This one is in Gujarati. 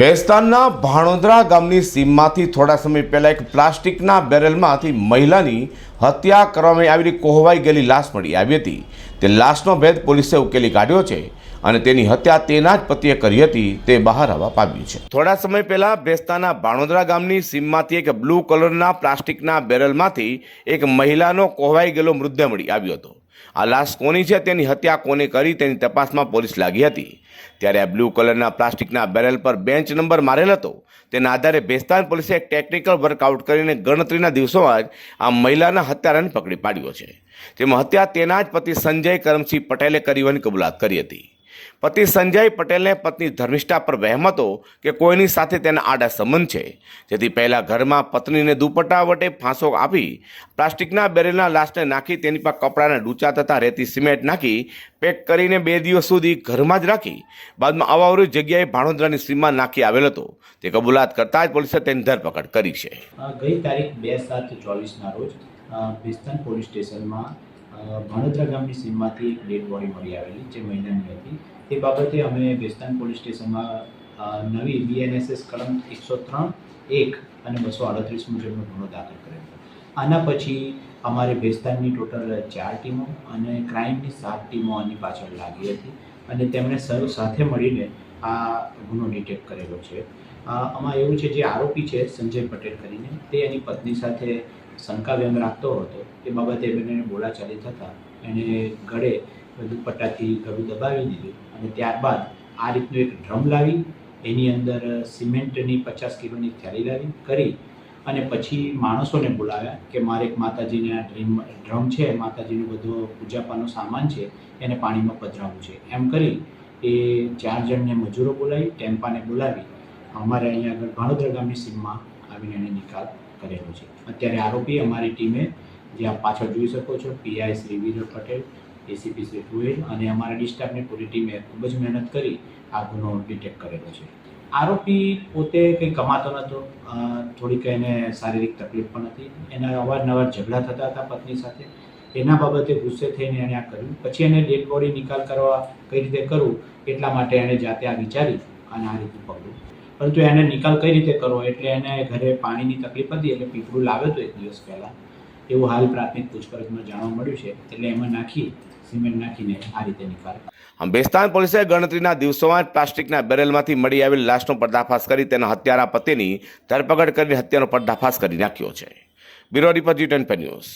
બેસ્તાનના ભાણોદરા ગામની સીમમાંથી થોડા સમય પહેલાં એક પ્લાસ્ટિકના બેરલમાંથી મહિલાની હત્યા કરવામાં આવેલી કોહવાઈ ગયેલી લાશ મળી આવી હતી. તે લાશનો ભેદ પોલીસે ઉકેલી કાઢ્યો છે અને તેની હત્યા તેના જ પતિએ કરી હતી તે બહાર આવવા પામ્યું છે. થોડા સમય પહેલા બેસ્તાના ભાણોદરા ગામની સીમમાંથી એક બ્લુ કલરના પ્લાસ્ટિકના બેરલમાંથી એક મહિલાનો કોહવાઈ ગયેલો મૃતદેહ મળી આવ્યો હતો. આ લાશ કોની છે તેની હત્યા કોને કરી તેની તપાસમાં પોલીસ લાગી હતી. ત્યારે આ બ્લુ કલરના પ્લાસ્ટિકના બેરલ પર બેન્ચ નંબર મારેલ હતો. તેના આધારે બેસ્તાન પોલીસે એક ટેકનિકલ વર્કઆઉટ કરીને ગણતરીના દિવસોમાં જ આ મહિલાના હત્યારાને પકડી પાડ્યો છે. તેમાં હત્યા તેના જ પતિ સંજય કરમસિંહ પટેલે કરી હોવાની કબૂલાત કરી હતી. પતિ સંજય પટેલને પત્ની ધર્મિષ્ઠા પર વહેમ હતો કે કોઈની સાથે તેના આડા સંબંધ છે. જેથી પહેલાં ઘરમાં પત્નીને દુપટ્ટા વટે ફાંસો આપી પ્લાસ્ટિકના બેરેલના લાશને નાખી તેની પર કપડાના ડૂચા તથા રેતી સિમેન્ટ નાખી પેક કરીને બે દિવસ સુધી ઘરમાં જ રાખી. બાદમાં અવાવરી જગ્યાએ ભાણોદરાની સીમમાં નાખી આવેલ હતો. તે કબૂલાત કરતાં જ પોલીસે તેની ધરપકડ કરી છે. ગઈ તારીખ બે સાત ચોવીસના રોજ પોલીસ સ્ટેશનમાં ભાણોદરા ગામની સીમમાંથી એક ડેડ બોડી મળી આવેલી જે મહિલાની હતી. તે બાબતે અમે બેસ્તાન પોલીસ સ્ટેશનમાં નવી બીએનએસએસ કલમ એકસો ત્રણ એક અને બસો આડત્રીસ મુજબનો ગુનો દાખલ કર્યો આના પછી અમારે ભેસ્તાનની ટોટલ ચાર ટીમો અને ક્રાઇમની સાત ટીમો આની પાછળ લાગી હતી અને તેમણે સૌ સાથે મળીને આ ગુનો ડિટેક્ટ કરેલો છે. આમાં એવું છે, જે આરોપી છે, સંજય પટેલ કરીને, તે એની પત્ની સાથે શંકા વ્યંગ રાખતો હતો. એ બાબતે બંનેને બોલાચાલી થતાં એણે ગળે દુપટ્ટાથી ગળું દબાવી દીધું અને ત્યારબાદ આ રીતનું એક ડ્રમ લાવી, એની અંદર સિમેન્ટની પચાસ કિલોની થેલી લાવી કરી અને પછી માણસોને બોલાવ્યા કે મારે એક માતાજીને આ ડ્રીમ, ડ્રમ છે, માતાજીનું બધો પૂજાપાનો સામાન છે, એને પાણીમાં પધરાવવું છે. એમ કરી એ ચાર જણને મજૂરો બોલાવી, ટેમ્પાને બોલાવી અમારે અહીંયા આગળ ભાણોદરા ગામની સીમમાં આવીને એને નિકાલ કરેલો છે. અત્યારે આરોપી અમારી ટીમે જે આપ પાછળ જોઈ શકો છો, પીઆઈ શ્રી વિજય પટેલ, એસીપી શ્રી ગોયલ અને અમારા ડિસ્ટાફની પૂરી ટીમે ખૂબ જ મહેનત કરી આ ગુનો ડિટેક્ટ કરેલો છે. આરોપી પોતે કંઈ કમાતો નહોતો થોડીક એને શારીરિક તકલીફ પણ હતી. એના અવારનવાર ઝઘડા થતા હતા પત્ની સાથે. એના બાબતે ગુસ્સે થઈને એણે આ કર્યું. પછી એને ડેડ બોડી નિકાલ કરવા કઈ રીતે કરવું એટલા માટે એણે જાતે આ વિચારી અને આ રીતે પગલું પરંતુ એને નિકાલ કઈ રીતે કરવો? એટલે એને ઘરે પાણીની તકલીફ હતી, એટલે પીપળું લાવ્યો હતો એક દિવસ પહેલાં. એવું હાલ પ્રાથમિક પૂછપરછમાં જાણવા મળ્યું છે. એટલે એમાં નાખી, સિમેન્ટ નાખીને આ રીતે નિકાલ બેસ્તાન પોલીસે ગણતરીના દિવસોમાં પ્લાસ્ટિકના બેરેલમાંથી મળી આવેલ લાશનો પર્દાફાશ કરી તેના હત્યારા પતિની ધરપકડ કરીને હત્યાનો પર્દાફાશ કરી નાખ્યો છે. Bureau report G ten news.